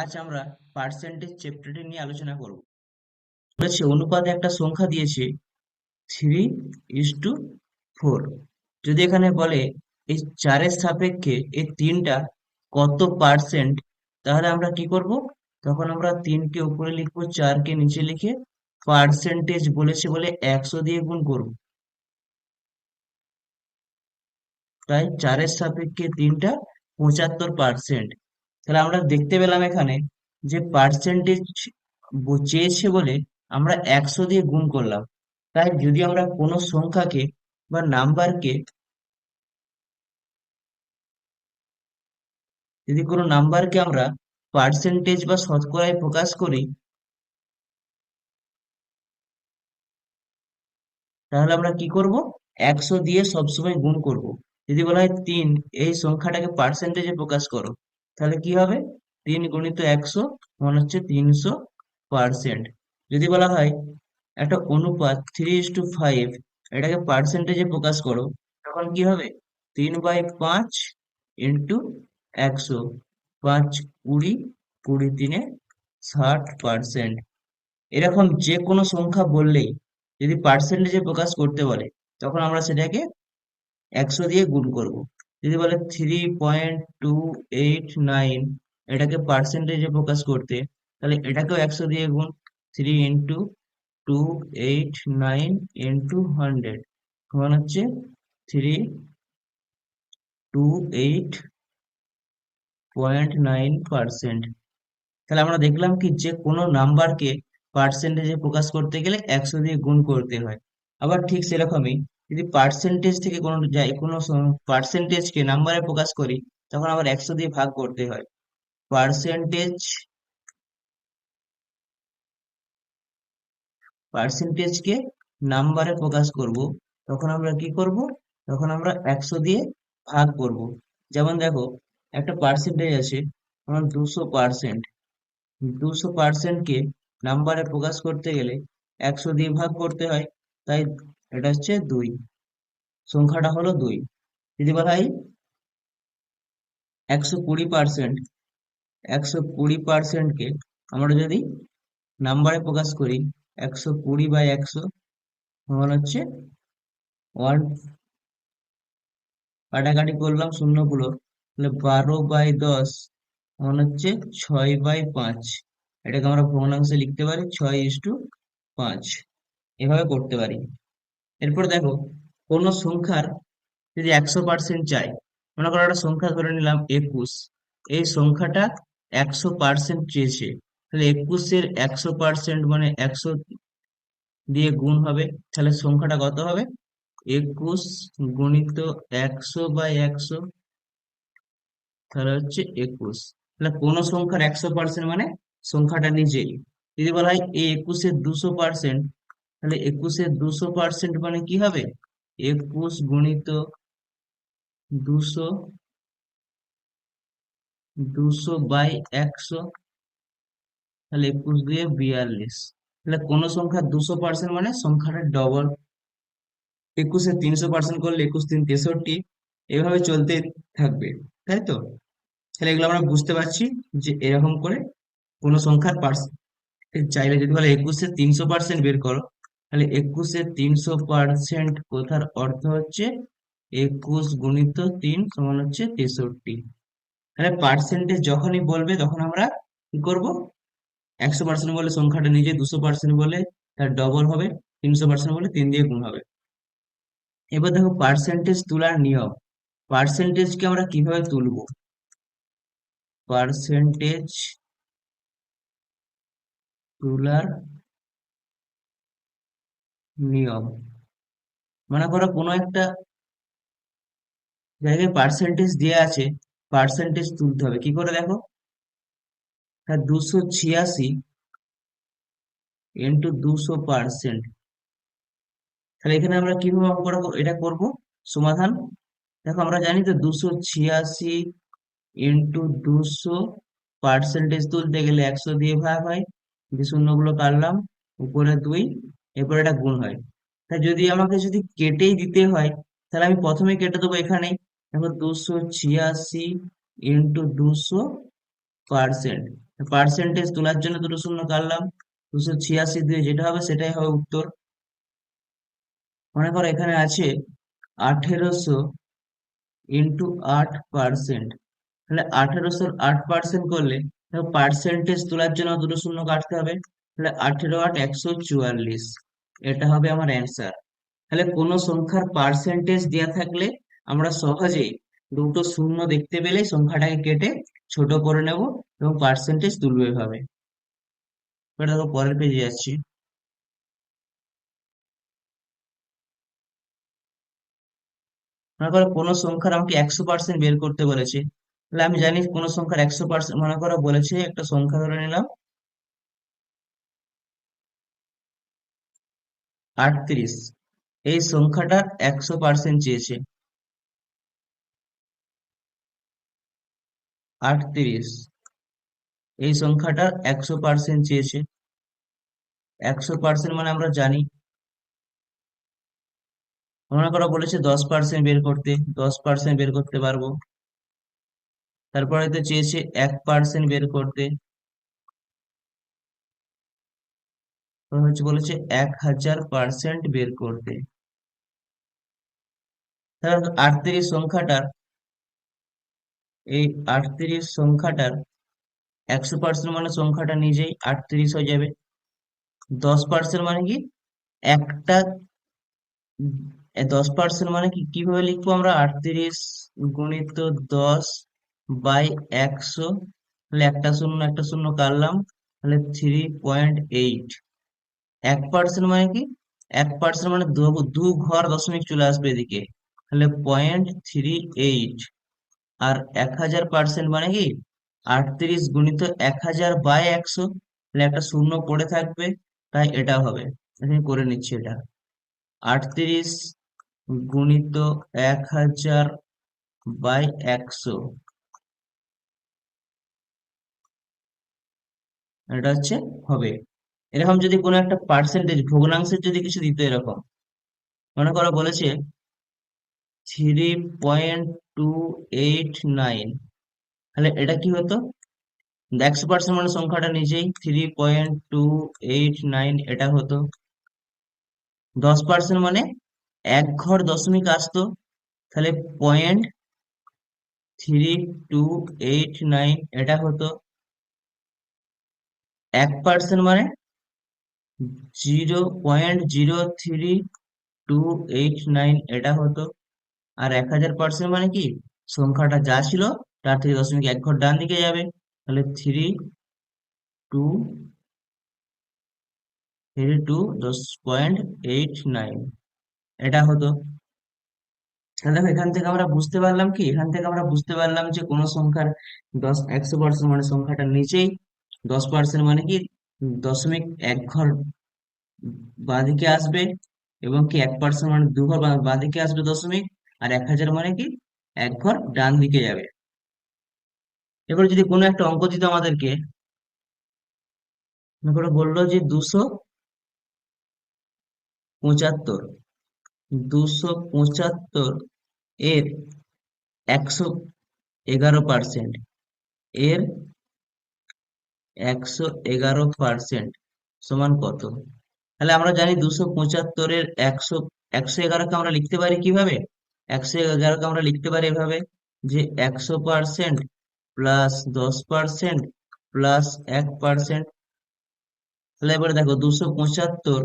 আজ আমরা পার্সেন্টেজ চ্যাপ্টারটি নিয়ে আলোচনা করব। বলেছে, অনুপাতে একটা সংখ্যা দিয়েছে থ্রি ইস টু ফোর যদি এখানে বলে এই চারের সাপেক্ষে এই তিনটা কত পার্সেন্ট তাহলে আমরা কি করব? তখন আমরা তিনকে উপরে লিখব, চারকে নিচে লিখে পার্সেন্টেজ বলেছে বলে একশো দিয়ে গুণ করব। তাই চারের সাপেক্ষে তিনটা পঁচাত্তর পার্সেন্ট তাহলে আমরা দেখতে পেলাম এখানে যে পার্সেন্টেজ চেয়েছে বলে আমরা একশো দিয়ে গুণ করলাম। তাই যদি আমরা কোনো সংখ্যাকে বা নাম্বারকে যদি কোনো নাম্বারকে আমরা পার্সেন্টেজ বা শতকরায় প্রকাশ করি, তাহলে আমরা কি করব? একশো দিয়ে সবসময় গুণ করব। যদি বলা হয় তিন, এই সংখ্যাটাকে পার্সেন্টেজে প্রকাশ করো। তাহলে কি হবে? তিন গুণিত একশো মনে হচ্ছে তিনশো পার্সেন্ট যদি বলা হয়, একটা অনুপাত থ্রি ইস টু ফাইভ এটাকে পার্সেন্টেজে প্রকাশ করো, তখন কি হবে? তিন বাই পাঁচ ইন্টু একশো, পাঁচ কুড়ি কুড়ি তিনে ষাট পার্সেন্ট এরকম যে কোনো সংখ্যা বললেই, যদি পার্সেন্টেজে প্রকাশ করতে বলে, তখন আমরা সেটাকে একশো দিয়ে গুণ করব। যদি বলে three point two eight nine এটাকে পার্সেন্টেজে প্রকাশ করতে, তাহলে এটাকেও একশো দিয়ে গুণ three into two eight nine into hundred সমান হচ্ছে three two eight point nine percent তাহলে আমরা দেখলাম কি যে কোনো নাম্বারকে পার্সেন্টেজে প্রকাশ করতে গেলে একশো দিয়ে গুণ করতে হয়। আবার ঠিক সেরকমই যদি পার্সেন্টেজ থেকে কোনো যাই, কোনো পার্সেন্টেজকে নাম্বারে প্রকাশ করি, তখন আবার একশো দিয়ে ভাগ করতে হয়। পার্সেন্টেজ পার্সেন্টেজকে নাম্বারে প্রকাশ করব, তখন আমরা কি করব? তখন আমরা একশো দিয়ে ভাগ করব। যেমন দেখো, একটা পার্সেন্টেজ আছে, আমার দুশো পার্সেন্ট দুশো পার্সেন্টকে নাম্বারে প্রকাশ করতে গেলে একশো দিয়ে ভাগ করতে হয়। তাই এটা হচ্ছে দুই। সংখ্যাটা হলো দুই। যদি বলা হয় একশো কুড়ি পার্সেন্ট একশো কুড়ি পার্সেন্টকে আমরা যদি নাম্বারে প্রকাশ করি, একশো কুড়ি বাই একশো সমান হচ্ছে ওয়ান কাটাকাটি করলাম শূন্যগুলো, তাহলে বারো বাই দশ সমান হচ্ছে ছয় বাই পাঁচ। এটাকে আমরা ভগ্নাংশে লিখতে পারি, ছয় ইস টু পাঁচ। এভাবে করতে পারি। এরপর দেখো, কোনো সংখ্যার যদি একশো পার্সেন্ট চাই, মনে করো একটা সংখ্যা ধরে নিলাম একুশ, এই সংখ্যাটা একশো পার্সেন্ট চেয়েছে, তাহলে একুশের একশো পার্সেন্ট মানে একশো দিয়ে গুণ হবে, তাহলে সংখ্যাটা কত হবে? একুশ গুণিত একশো বাই একশো, তাহলে হচ্ছে একুশ, তাহলে কোনো সংখ্যার একশো পার্সেন্ট মানে সংখ্যাটা নিজেই যদি বলা হয় এই একুশের দুশো পার্সেন্ট তাহলে একুশের দুশো পার্সেন্ট মানে কি হবে? একুশ গুণিত দুশো দুশো বাই একশো, তাহলে একুশ দিয়ে বিয়াল্লিশ। তাহলে কোন সংখ্যা দুশো পার্সেন্ট মানে সংখ্যাটা ডবল একুশে তিনশো পার্সেন্ট করলে একুশ তিন তেষট্টি, এভাবে চলতে থাকবে, তাই তো? তাহলে এগুলো আমরা বুঝতে পারছি যে এরকম করে কোনো সংখ্যার পার্সেন্ট চাইলে যদি বলে একুশে তিনশো পার্সেন্ট বের করো তাহলে একুশে তিনশো পার্সেন্ট কোথার অর্থ হচ্ছে একুশ গুণিত তিন সমান হচ্ছে তেষট্টি। তাহলে পার্সেন্টেজ যখনই বলবে তখন আমরা কি করব? একশো পার্সেন্ট বলে সংখ্যাটা নিজে দুশো পার্সেন্ট বলে তার ডবল হবে, তিনশো পার্সেন্ট বলে তিন দিয়ে গুণ হবে। এবার দেখো পার্সেন্টেজ তোলার নিয়ম। পার্সেন্টেজকে আমরা কীভাবে তুলব? পার্সেন্টেজ তোলার নিয়ম। মনে করো কোনো একটা জায়গায় পার্সেন্টেজ দেওয়া আছে পার্সেন্টেজ তুলতে হবে। কি করে দেখো? হ্যাঁ দুশো ছিয়াশি ইন্টু দুশো পার্সেন্ট তাহলে এখানে আমরা কীভাবে করে এটা করব? সমাধান? দেখো আমরা জানি তো দুশো ছিয়াশি ইন্টু দুশো পার্সেন্টেজ তুলতে গেলে একশো দিয়ে ভাগ হয়। যে শূন্যগুলো কাটলাম, উপরে দুই এরপর এটা গুণ হয়। তাই যদি আমাকে যদি কেটেই দিতে হয়, তাহলে আমি প্রথমে কেটে দেবো এখানে। দেখো দুশো ছিয়াশি ইন্টু দুশো পার্সেন্ট পার্সেন্টেজ তোলার জন্য দুটো শূন্য কাটলাম। দুশো ছিয়াশি দিয়ে যেটা হবে সেটাই হবে উত্তর। মনে করো এখানে আছে আঠেরোশো ইন্টু আট পার্সেন্ট তাহলে আঠেরোশোর আট পার্সেন্ট করলে পার্সেন্টেজ তোলার জন্য দুটো শূন্য কাটতে হবে। তাহলে আঠেরো আট একশো চুয়াল্লিশ, এটা হবে আমার অ্যান্সার তাহলে কোনো সংখ্যার পার্সেন্টেজ দেওয়া থাকলে আমরা সহজেই দুটো শূন্য দেখতে পেলে সংখ্যাটাকে কেটে ছোট করে নেব এবং পার্সেন্টেজ তুলবো এভাবে। এবার দেখো পরের পেজে যাচ্ছি। মনে করো কোনো সংখ্যার আমাকে একশো পার্সেন্ট বের করতে বলেছে, তাহলে আমি জানি কোনো সংখ্যার একশো পার্সেন্ট মনে করো বলেছে একটা সংখ্যা ধরে নিলাম। আটত্রিশ। এই সংখ্যাটার একশো পার্সেন্ট চেয়েছে। আটত্রিশ। এই সংখ্যাটার একশো পার্সেন্ট চেয়েছে। একশো পার্সেন্ট মানে আমরা জানি। মনে করো বলেছে দশ পার্সেন্ট বের করতে, দশ পার্সেন্ট বের করতে পারব। তারপরে তো চেয়েছে এক পার্সেন্ট বের করতে। হচ্ছে বলেছে এক হাজার পার্সেন্ট বের করতে। তাহলে আটত্রিশ সংখ্যাটার, এই আটত্রিশ সংখ্যাটার একশো পার্সেন্ট মানে সংখ্যাটা নিজেই আটত্রিশ হয়ে যাবে। দশ পার্সেন্ট মানে কি? একটা দশ পার্সেন্ট মানে কি? কীভাবে লিখব আমরা? আটত্রিশ গুণিত দশ বাই একশো, তাহলে একটা শূন্য একটা শূন্য কাটলাম, তাহলে থ্রি পয়েন্ট এইট এক পার্সেন্ট মানে কি? এক পার্সেন্ট মানে দু ঘর দশমিক চলে আসবে এদিকে। তাহলে পয়েন্ট থ্রি এইট আর এক হাজার পার্সেন্ট মানে কি? আটত্রিশ গুণিত এক হাজার বাই একশো, তাহলে একটা শূন্য পড়ে থাকবে, তাই এটা হবে। আমি করে নিচ্ছি এটা। আটত্রিশ গুণিত এক হাজার বাই একশো। এটা হচ্ছে হবে। এরকম যদি কোনো একটা পার্সেন্টেজ ভগ্নাংশের যদি কিছু দিত এরকম, মনে করো বলেছে three point two eight nine তাহলে এটা কি হতো? একশো পার্সেন্ট মানে সংখ্যাটা নিজেই three point two eight nine এটা হতো। দশ পার্সেন্ট মানে এক ঘর দশমিক আসতো, তাহলে point three two eight nine এটা হতো। এক পার্সেন্ট মানে zero point zero three two eight nine এটা হতো। আর এক হাজার পার্সেন্ট মানে কি? সংখ্যাটা যা ছিল, তার থেকে দশমিক এক ঘর ডান দিকে যাবে। তাহলে থ্রি টু থ্রি টু দশ পয়েন্ট এইট নাইন এটা হতো। তাহলে দেখো, এখান থেকে আমরা বুঝতে পারলাম কি? এখান থেকে আমরা বুঝতে পারলাম যে কোনো সংখ্যার দশ, একশো পার্সেন্ট মানে সংখ্যাটা নিচেই, দশ পার্সেন্ট মানে কি? দশমিক এক ঘর বাঁদিকে আসবে এবং কি এক পার্সেন্ট মানে দু ঘর বাঁদিকে আসবে দশমিক, আর এক হাজার মানে কি? এক ঘর ডান দিকে যাবে। এবার যদি কোনো একটা অঙ্ক দিত আমাদেরকে করে বলল যে দুশো পঁচাত্তর দুশো পঁচাত্তর এর একশো এগারো পার্সেন্ট, এর একশো এগারো পার্সেন্ট সমান কত? তাহলে আমরা জানি দুশো পঁচাত্তরের একশো একশো এগারোকে আমরা লিখতে পারি কীভাবে? একশো এগারোকে আমরা লিখতে পারি এভাবে যে একশো পার্সেন্ট প্লাস দশ পার্সেন্ট প্লাস এক পার্সেন্ট তাহলে এবারে দেখো দুশো পঁচাত্তর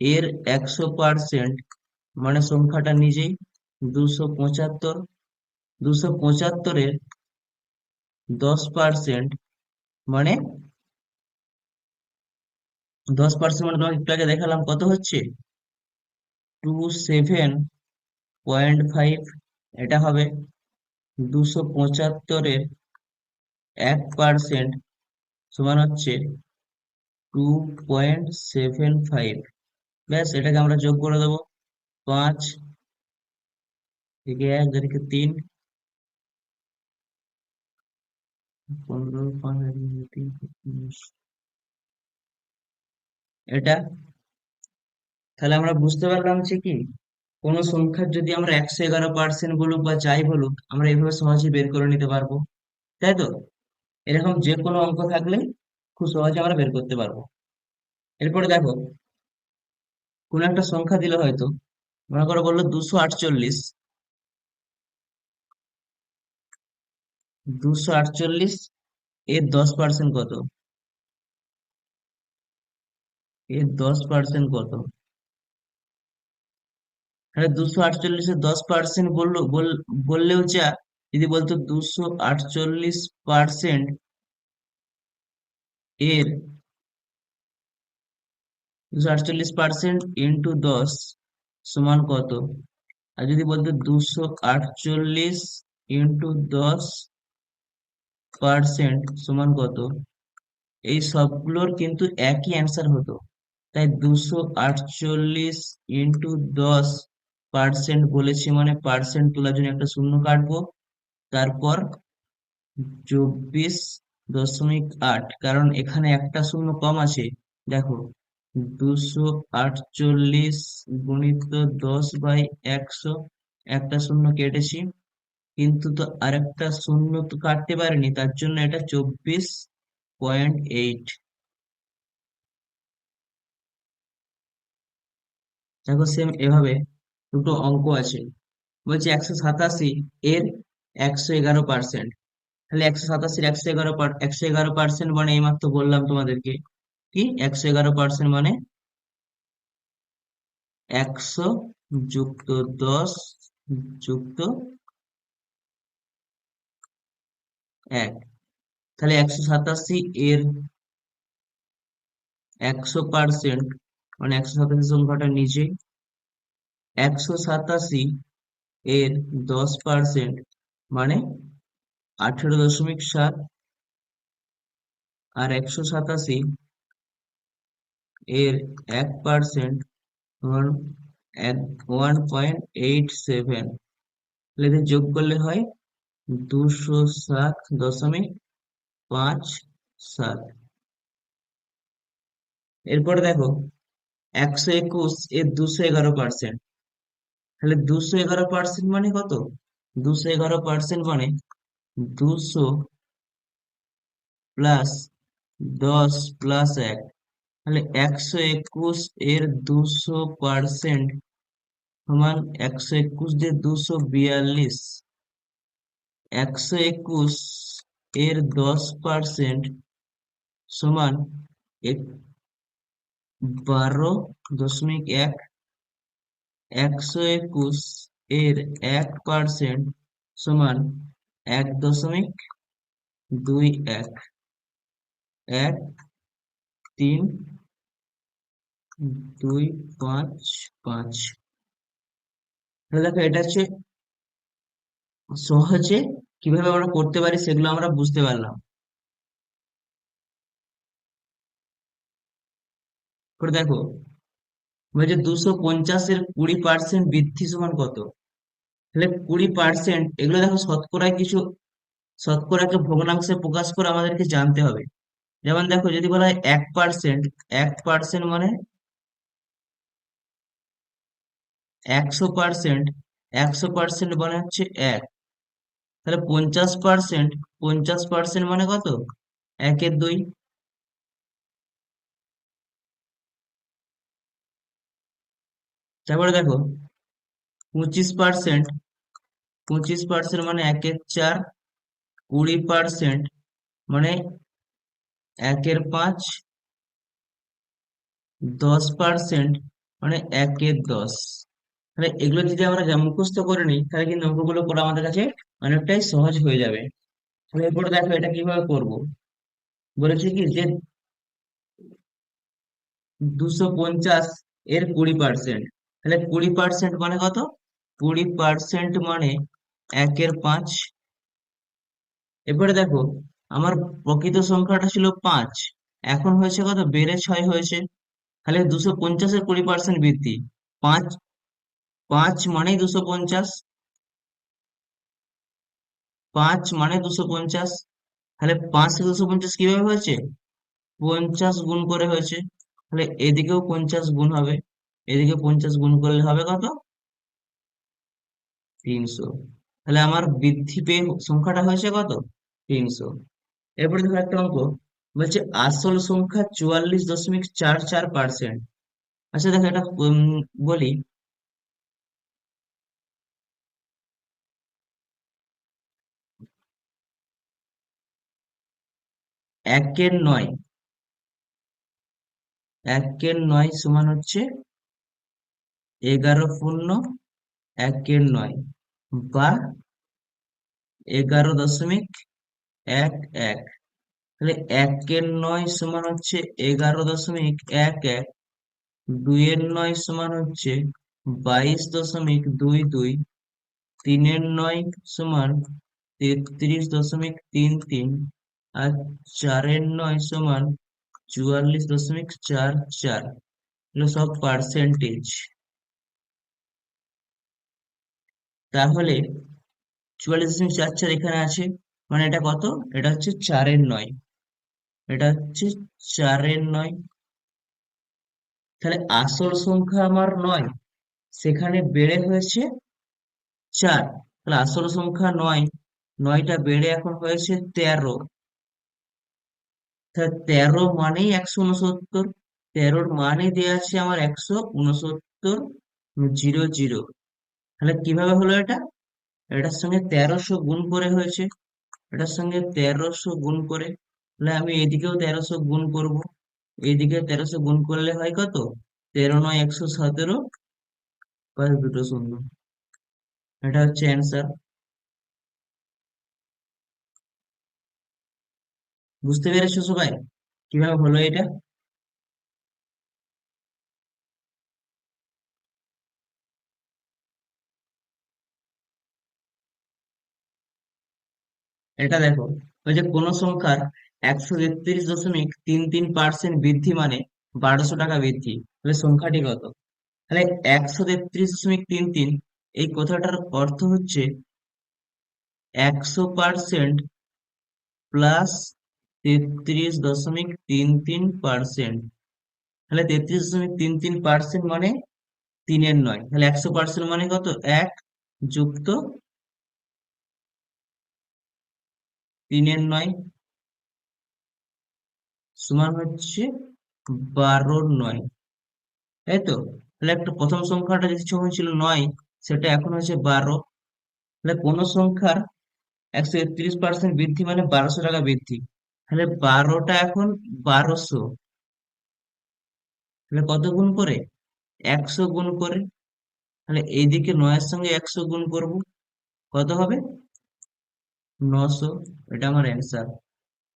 এর একশো পার্সেন্ট মানে সংখ্যাটা নিজেই। দুশো পঁচাত্তর, দুশো পঁচাত্তরের দশ পার্সেন্ট মানে দশ পার্সেন্ট মানে তোমাকে একটু আগে দেখালাম কত হচ্ছে? টু সেভেন পয়েন্ট ফাইভ এটা হবে দুশো পঁচাত্তরের এক পার্সেন্ট সমান হচ্ছে টু পয়েন্ট সেভেন ফাইভ ব্যাস, এটাকে আমরা যোগ করে দেবো। পাঁচ থেকে এক থেকে তিন পনেরো পাঁচ তিন এটা? তাহলে আমরা বুঝতে পারলাম যে কি? কোন সংখ্যার যদি আমরা একশো এগারো পার্সেন্ট বলুক বা যাই বলুক, আমরা এইভাবে সহজে বের করে নিতে পারব। তাই তো? এরকম যে কোনো অঙ্ক থাকলে খুব সহজে আমরা বের করতে পারব। এরপরে দেখো, কোন একটা সংখ্যা দিলে হয়তো, মনে করো বলল দুশো আটচল্লিশ। দুশো আটচল্লিশ এর দশ পার্সেন্ট কত? এর দশ পার্সেন্ট কত? তাহলে দুশো আটচল্লিশের দশ পার্সেন্ট বলল বললেও যা, যদি বলতো দুশো আটচল্লিশ পার্সেন্ট এর দুশো আটচল্লিশ পার্সেন্ট ইন্টু দশ সমান কত? আর যদি বলতো দুশো আটচল্লিশ ইন্টু দশ পার্সেন্ট সমান কত? এই সবগুলোর কিন্তু একই অ্যান্সার হতো। তাই দুশো আটচল্লিশ ইন্টু দশ পার্সেন্ট বলেছি মানে পার্সেন্ট তোলার জন্য একটা শূন্য কাটবো। তারপর চব্বিশ দশমিক আট, কারণ এখানে একটা শূন্য কম আছে। দেখো, দুশো আটচল্লিশ গুণিত দশ বাই একশো, একটা শূন্য কেটেছি। কিন্তু তো আরেকটা শূন্য তো কাটতে পারেনি, তার জন্য এটা চব্বিশ পয়েন্ট এইট দেখো সেম এভাবে দুটো অঙ্ক আছে। বলছে একশো সাতাশি এর একশো এগারো পার্সেন্ট তাহলে একশো সাতাশির একশো এগারো একশো এগারো পার্সেন্ট মানে এইমাত্র বললাম তোমাদেরকে। কি? একশো এগারো পার্সেন্ট মানে একশো যুক্ত দশ যুক্ত এক। তাহলে একশো সাতাশি এর একশো পার্সেন্ট মানে একশো সাতাশি সংখ্যাটা নিচে। একশো সাতাশি এর দশ পার্সেন্ট মানে আঠেরো দশমিক সাত। আর একশো সাতাশি এর এক percent one point eight seven. যোগ করলে হয় দুশো সাত দশমিক পাঁচ সাত। এরপরে দেখো, একশো একুশ এর দুশো এগারো পার্সেন্ট তাহলে দুশো এগারো পার্সেন্ট মানে কত? দুশো এগারো পার্সেন্ট মানে দুশো প্লাস দশ প্লাস এক। তাহলে একশো একুশ এর দুশো পার্সেন্ট সমান একশো একুশ দিয়ে দুশো বিয়াল্লিশ। একশো একুশ এর দশ পার্সেন্ট সমান বারো দশমিক এক, একশো একুশ এর এক পার্সেন্ট সমান এক দশমিক দুই এক এক, তিন, দুই, পাঁচ পাঁচ। দেখো এটা হচ্ছে সহজে কীভাবে আমরা করতে পারি সেগুলো আমরা বুঝতে পারলাম। দেখো বলছে দুশো পঞ্চাশের কুড়ি পার্সেন্ট বৃদ্ধি সমান কত? তাহলে কুড়ি পার্সেন্ট এগুলো দেখো শতকরায় কিছু, শতকরাকে ভগ্নাংশে প্রকাশ করে আমাদেরকে জানতে হবে। যেমন দেখো, যদি বলা হয় এক পার্সেন্ট এক পার্সেন্ট মানে একশো পার্সেন্ট একশো পার্সেন্ট মানে হচ্ছে এক। তাহলে পঞ্চাশ পার্সেন্ট পঞ্চাশ পার্সেন্ট মানে কত? একের দুই। তারপরে দেখো, পঁচিশ পার্সেন্ট পঁচিশ পার্সেন্ট মানে একের চার, কুড়ি পার্সেন্ট মানে একের পাঁচ, দশ পার্সেন্ট মানে একের দশ। তাহলে এগুলো যদি আমরা মুখস্থ করে নিই, তাহলে কিন্তু অঙ্কগুলো করা আমাদের কাছে অনেকটাই সহজ হয়ে যাবে। এরপরে দেখো এটা কীভাবে করব। বলেছি কি যে দুশো পঞ্চাশ এর কুড়ি পার্সেন্ট তাহলে কুড়ি পার্সেন্ট মানে কত? কুড়ি পার্সেন্ট মানে একের পাঁচ। এরপরে দেখো, আমার প্রকৃত সংখ্যাটা ছিল পাঁচ। এখন হয়েছে কত? বেড়ে ছয় হয়েছে। তাহলে দুশো পঞ্চাশের কুড়ি পার্সেন্ট বৃদ্ধি। পাঁচ পাঁচ মানেই দুশো পঞ্চাশ। পাঁচ মানে দুশো পঞ্চাশ। তাহলে পাঁচ থেকে দুশো পঞ্চাশ কীভাবে হয়েছে? পঞ্চাশ গুণ করে হয়েছে। তাহলে এদিকেও পঞ্চাশ গুণ হবে। এদিকে পঞ্চাশ গুণ করলে হবে কত? তিনশো। তাহলে আমার বৃদ্ধি পেয়ে সংখ্যাটা হয়েছে কত? তিনশো। এরপরে দেখো একটা অঙ্ক। বলছে আসল সংখ্যা চুয়াল্লিশ দশমিক চার চার পার্সেন্ট আচ্ছা দেখো এটা বলি। একের নয়। একের নয় সমান হচ্ছে এগারো পূর্ণ একের নয় বা এগারো দশমিক এক এক। তাহলে একের নয় সমান হচ্ছে এগারো দশমিক এক এক। দুইয়ের নয় সমান হচ্ছে বাইশ দশমিক দুই দুই। তিনের নয় সমান তেত্রিশ দশমিক তিন তিন। আর চারের নয় সমান চুয়াল্লিশ দশমিক চার চার। সব পার্সেন্টেজ তাহলে চুয়াল্লিশ দশমিক চার চার এখানে আছে মানে এটা কত? এটা হচ্ছে চারের নয়। এটা হচ্ছে চারের নয়। তাহলে আসল সংখ্যা আমার নয়, সেখানে বেড়ে হয়েছে চার। তাহলে আসল সংখ্যা নয়, নয়টা বেড়ে এখন হয়েছে তেরো। তেরো মানেই একশো উনসত্তর তেরোর মানে দেওয়া আছে আমার একশো উনসত্তর জিরো জিরো। তাহলে কীভাবে হলো এটা? এটার সঙ্গে তেরোশো গুণ করে হয়েছে। এটার সঙ্গে তেরোশো গুণ করে, তাহলে আমি এদিকেও তেরোশো গুণ করব। এদিকে তেরোশো গুণ করলে হয় কত? তেরো নয়, একশো সতেরো দুটো শূন্য। এটা হচ্ছে অ্যান্সার বুঝতে পেরেছ সবাই? কীভাবে হলো এটা? এটা দেখো, ওই যে কোন সংখ্যার একশো তেত্রিশ দশমিক তিন তিন পার্সেন্ট বৃদ্ধি মানে বারোশো টাকা বৃদ্ধি। তাহলে সংখ্যাটি কত? তাহলে একশো তেত্রিশ দশমিক তিন তিন, এই কথাটার অর্থ হচ্ছে একশো পার্সেন্ট প্লাস তেত্রিশ দশমিক তিন তিন পার্সেন্ট তাহলে তেত্রিশ দশমিক তিন তিন পার্সেন্ট মানে তিনের নয়। তাহলে একশো পার্সেন্ট মানে কত? এক যুক্ত তিনের নয় সমান হচ্ছে বারোর নয়। তাই তো? তাহলে একটা প্রথম সংখ্যাটা যে সময় ছিল নয়, সেটা এখন হচ্ছে বারো। তাহলে কোন সংখ্যার একশো একত্রিশ পার্সেন্ট বৃদ্ধি মানে বারোশো টাকা বৃদ্ধি। তাহলে বারোটা এখন বারোশো। তাহলে কত গুণ করে? একশো গুণ করে। তাহলে এইদিকে নয়ের সঙ্গে একশো গুণ করব। কত হবে? নশো। এটা আমার অ্যান্সার